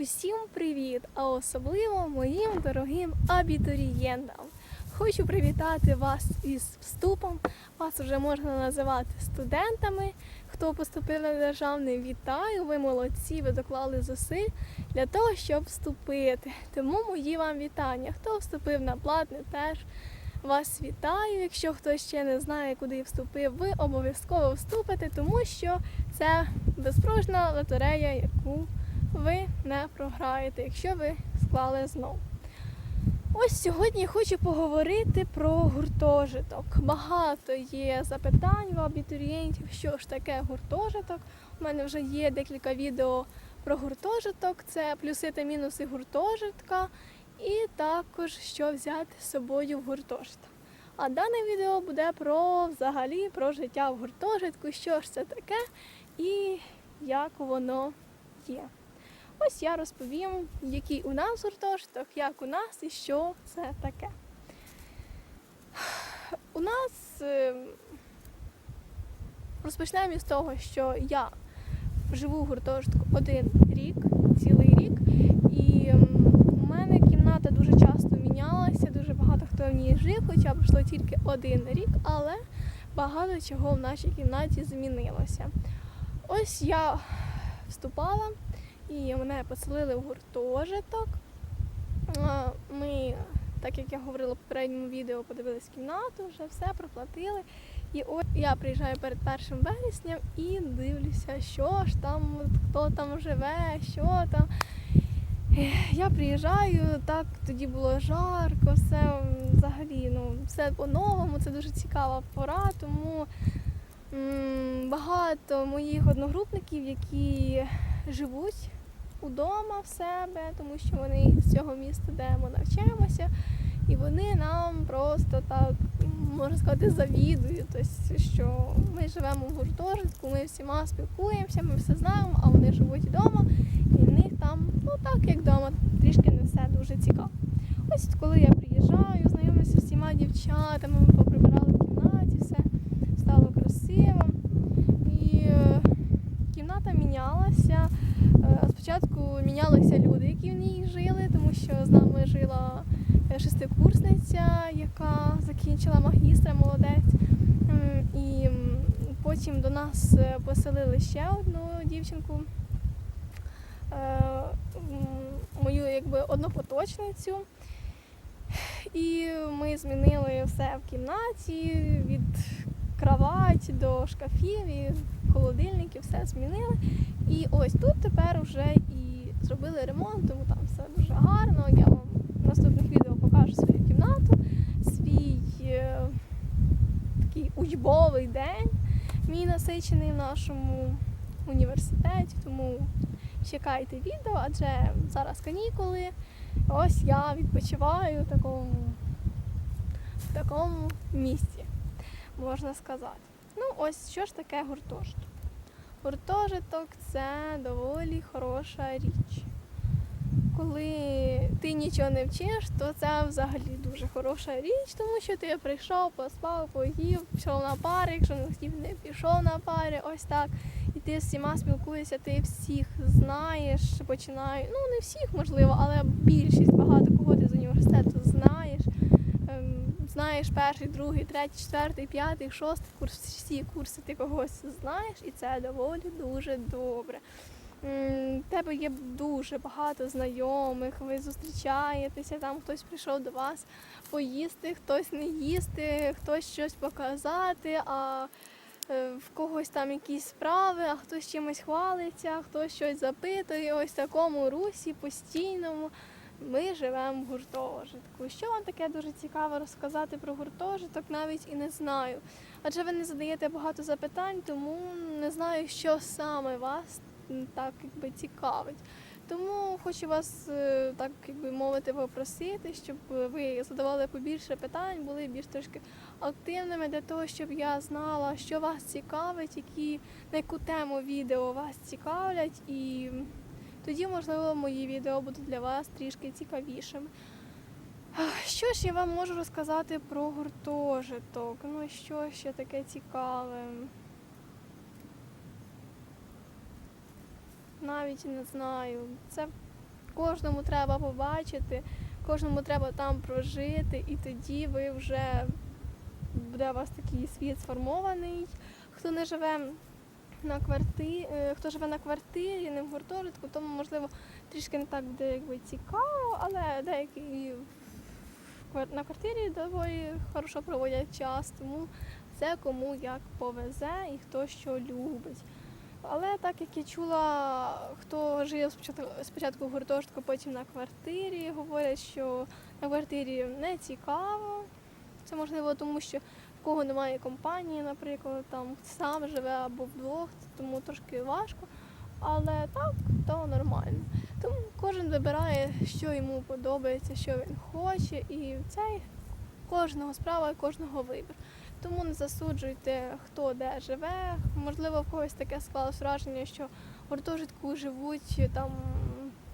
Усім привіт! А особливо моїм дорогим абітурієнтам. Хочу привітати вас із вступом. Вас вже можна називати студентами. Хто поступив на державний, вітаю! Ви молодці, ви доклали зусиль для того, щоб вступити. Тому мої вам вітання. Хто вступив на платне, теж вас вітаю. Якщо хтось ще не знає, куди вступив, ви обов'язково вступите, тому що це безпрожна лотерея, яку ви не програєте, якщо ви склали знов. Ось сьогодні хочу поговорити про гуртожиток. Багато є запитань в абітурієнтів, що ж таке гуртожиток. У мене вже є декілька відео про гуртожиток, це плюси та мінуси гуртожитка, і також що взяти з собою в гуртожиток. А дане відео буде про взагалі про життя в гуртожитку, що ж це таке і як воно є. Ось я розповім, який у нас гуртожиток, як у нас і що це таке. У нас е, розпочнемо із того, що я живу в гуртожитку один рік, цілий рік, і м, у мене кімната дуже часто мінялася, дуже багато хто в ній жив, хоча пройшло тільки один рік, але багато чого в нашій кімнаті змінилося. Ось я вступала і мене поселили в гуртожиток. Ми, так як я говорила в попередньому відео, подивились кімнату, вже все проплатили. І ось я приїжджаю перед першим вересням і дивлюся, що ж там, хто там живе, що там. Я приїжджаю, так тоді було жарко, все взагалі, ну, все по-новому, це дуже цікава пора, тому м, багато моїх одногрупників, які живуть удома в себе, тому що вони з цього міста, де ми навчаємося, і вони нам просто так, можна сказати, завідують. Тобто, що ми живемо в гуртожитку, ми всіма спілкуємося, ми все знаємо, а вони живуть вдома, і в них там, ну так, як вдома, трішки не все дуже цікаво. Ось коли я приїжджаю, знайомлюся з всіма дівчатами, ми поприбирали в кімнаті, все стало красиво. І е, кімната мінялася. Спочатку мінялися люди, які в ній жили, тому що з нами жила е, шестикурсниця, яка закінчила магістра, молодець. І потім до нас е, поселили ще одну дівчинку, е, мою якби однопоточницю. І ми змінили все в кімнаті від кроваті до шкафів і холодильників, все змінили. І ось тут тепер вже і зробили ремонт, тому там все дуже гарно. Я вам в наступних відео покажу свою кімнату, свій е, такий учбовий день, мій насичений в нашому університеті. Тому чекайте відео, адже зараз канікули. Ось я відпочиваю в такому, в такому місці, можна сказати. Ну, ось що ж таке гуртожиток. Гуртожиток це доволі хороша річ. Коли ти нічого не вчиш, то це взагалі дуже хороша річ, тому що ти прийшов, поспав, поїв, пішов на пари, якщо не хотів, не пішов на пари, ось так. І ти з всіма спілкуєшся, ти всіх знаєш, починаю, ну не всіх можливо, але більшість багато кого ти з університету знаєш. Знаєш перший, другий, третій, четвертий, п'ятий, шостий курс, всі курси ти когось знаєш, і це доволі дуже добре. Тебе є дуже багато знайомих, ви зустрічаєтеся, там хтось прийшов до вас поїсти, хтось не їсти, хтось щось показати, а е, в когось там якісь справи, а хтось чимось хвалиться, хтось щось запитує. Ось в такому русі постійному ми живемо в гуртожитку. Що вам таке дуже цікаво розказати про гуртожиток, навіть і не знаю. Адже ви не задаєте багато запитань, тому не знаю, що саме вас так якби цікавить. Тому хочу вас е, так якби мовити попросити, щоб ви задавали побільше питань, були більш трошки активними для того, щоб я знала, що вас цікавить, які на яку тему відео вас цікавлять, і тоді, можливо, мої відео будуть для вас трішки цікавішими. Що ж я вам можу розказати про гуртожиток? Ну що ще таке цікаве? Навіть не знаю. Це кожному треба побачити, кожному треба там прожити, і тоді ви вже буде у вас такий світ сформований. Хто не живе на квартирі, хто живе на квартирі, не в гуртожитку, тому можливо трішки не так буде якби цікаво, але деякі на квартирі доволі хорошо проводять час, тому це кому як повезе і хто що любить. Але так як я чула, хто жив спочатку, спочатку в гуртожитку, потім на квартирі, говорять, що на квартирі не цікаво. Це можливо тому, що кого немає компанії, наприклад, там сам живе або вдвох, тому трошки важко. Але так, то нормально. Тому кожен вибирає, що йому подобається, що він хоче, і це кожного справа, кожного вибір. Тому не засуджуйте, хто де живе. Можливо, в когось таке склалось враження, що в гуртожитку живуть там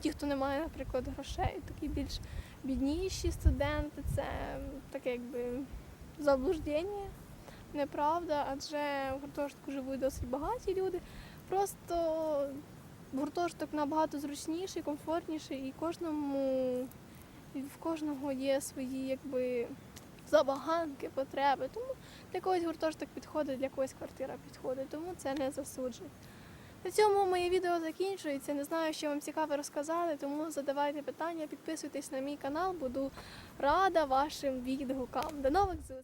ті, хто не має, наприклад, грошей, такі більш бідніші студенти. Це таке якби заблуждення, неправда, адже в гуртожитку живуть досить багаті люди. Просто гуртожиток набагато зручніший, комфортніший, і кожному в кожного є свої якби забаганки, потреби. Тому для когось гуртожиток підходить, для когось квартира підходить, тому це не засуджує. На цьому моє відео закінчується. Не знаю, що вам цікаве розказати, тому задавайте питання, підписуйтесь на мій канал, буду рада вашим відгукам. До нових зустрічей!